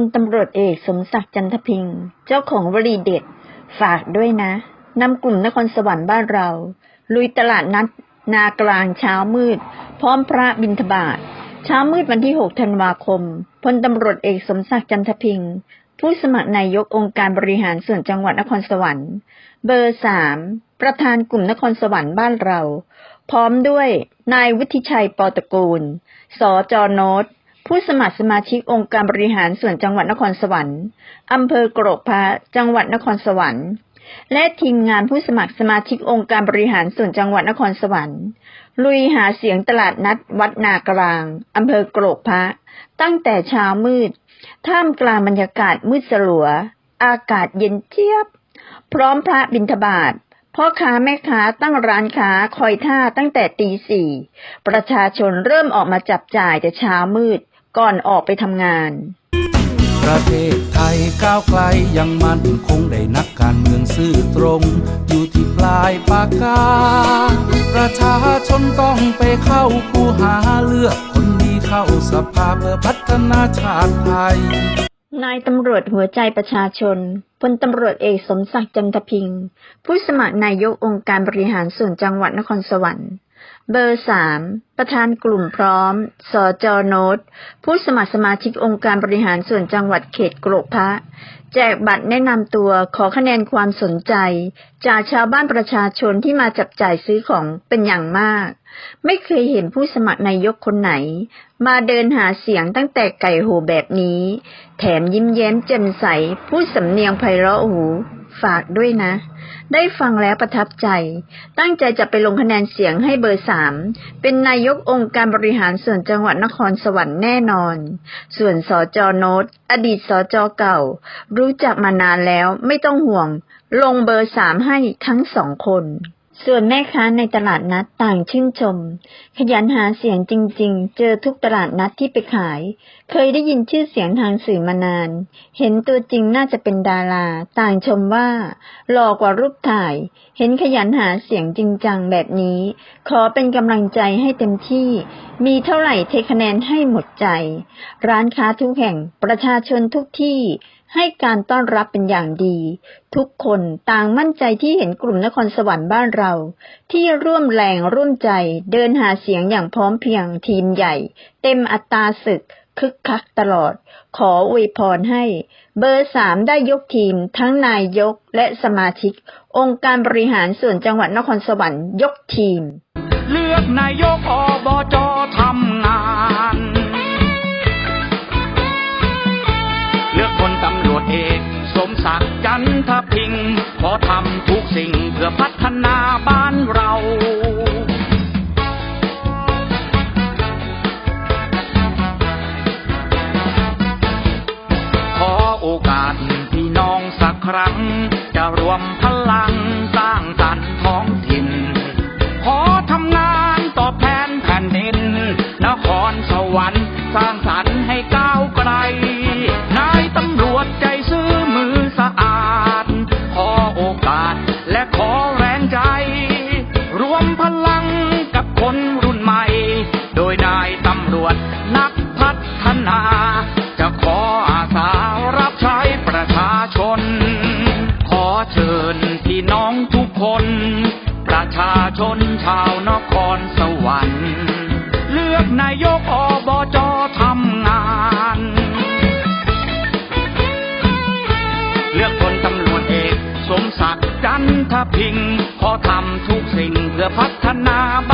ลตำรวจเอกสมศักดิ์จันทพิงค์เจ้าของวลีเด็ด ฝากด้วยนะนำกลุ่มนครสวรรค์บ้านเรา ลุยตลาดนัดนากลางเช้ามืด พร้อมพระบิณฑบาตเช้ามืดวันที่ 6 ธันวาคม พลตำรวจเอกสมศักดิ์จันทพิงค์ผู้สมัครนายกองค์การบริหารส่วนจังหวัดนครสวรรค์ เบอร์สามประธานกลุ่มนครสวรรค์บ้านเรา พร้อมด้วยนายวุฒิชัยปอตะกูล สจโนต ผู้สมัครสมาชิกองค์การบริหารส่วนจังหวัดนครสวรรค์อำเภอกรกพระจังหวัดนครสวรรค์และทีมงานผู้สมัครสมาชิกองค์การบริหารส่วนจังหวัดนครสวรรค์ ลุยหาเสียงตลาดนัดวัดนากลางอำเภอกรกพระ ตั้งแต่เช้ามืด ท่ามกลางบรรยากาศมืดสลัว อากาศเย็นเจี๊ยบ พร้อมพระบิณฑบาตพ่อค้าแม่ค้าตั้งร้านค้าคอยท่าตั้งแต่ตีสี่ประชาชนเริ่มออกมาจับจ่ายแต่เช้ามืด ก่อนออกไปทำงาน ประเทศไทยก้าวไกลยังมั่นคงได้นักการเมืองซื่อตรง อยู่ที่ปลายปากกา ประชาชนต้องไปเข้าคูหาเลือกคนดีเข้าสภาเพื่อพัฒนาชาติไทยนายตำรวจหัวใจประชาชนพลตำรวจเอกสมศักดิ์จันทพิงค์ผู้สมัครนายกองค์การบริหารส่วนจังหวัดนครสวรรค์ เบอร์สามประธานกลุ่มพร้อม สจโนตผู้สมัครสมาชิกองค์การบริหารส่วนจังหวัดเขตกรกพระ แจกบัตรแนะนำตัวขอคะแนนความสนใจ จากชาวบ้านประชาชนที่มาจับจ่ายซื้อของเป็นอย่างมาก ไม่เคยเห็นผู้สมัครนายกคนไหน มาเดินหาเสียงตั้งแต่ไก่โหแบบนี้ แถมยิ้มแย้มแจ่มใส พูดสำเนียงไพเราะหู ฝากด้วยนะ ได้ฟังแล้วประทับใจ ตั้งใจจะไปลงคะแนนเสียงให้เบอร์สามเป็นนายกองค์การบริหารส่วนจังหวัดนครสวรรค์แน่นอน ส่วนสจโนตอดีตสจเก่า รู้จักมานานแล้วไม่ต้องห่วง ลงเบอร์สามให้ทั้งสองคน ส่วนแม่ค้าในตลาดนัดต่างชื่นชม ขยันหาเสียงจริง ๆ เจอทุกตลาดนัดที่ไปขาย เคยได้ยินชื่อเสียงทางสื่อมานาน เห็นตัวจริงน่าจะเป็นดารา ต่างชมว่าหล่อกว่ารูปถ่าย เห็นขยันหาเสียงจริงจังแบบนี้ ขอเป็นกำลังใจให้เต็มที่ มีเท่าไหร่เทคะแนนให้หมดใจ ร้านค้าทุกแห่งประชาชนทุกที่ ให้การต้อนรับเป็นอย่างดี ทุกคนต่างมั่นใจที่เห็นกลุ่มนครสวรรค์บ้านเรา ที่ร่วมแรงร่วมใจเดินหาเสียงอย่างพร้อมเพียงทีมใหญ่ เต็มอัตราศึกคึกคักตลอด ขออวยพรให้ เบอร์สามได้ยกทีม ทั้งนายกและสมาชิก องค์การบริหารส่วนจังหวัดนครสวรรค์ยกทีม เลือกนายกอ พิง ขอทำทุกสิ่งเพื่อพัฒนาบ้านเราขอโอกาสพี่น้องสักครั้ง เลือกนายกอบจทำงาน เลือกคนตำรวจเอก สมศักดิ์จันทพิง ขอทำทุกสิ่งเพื่อพัฒนาบ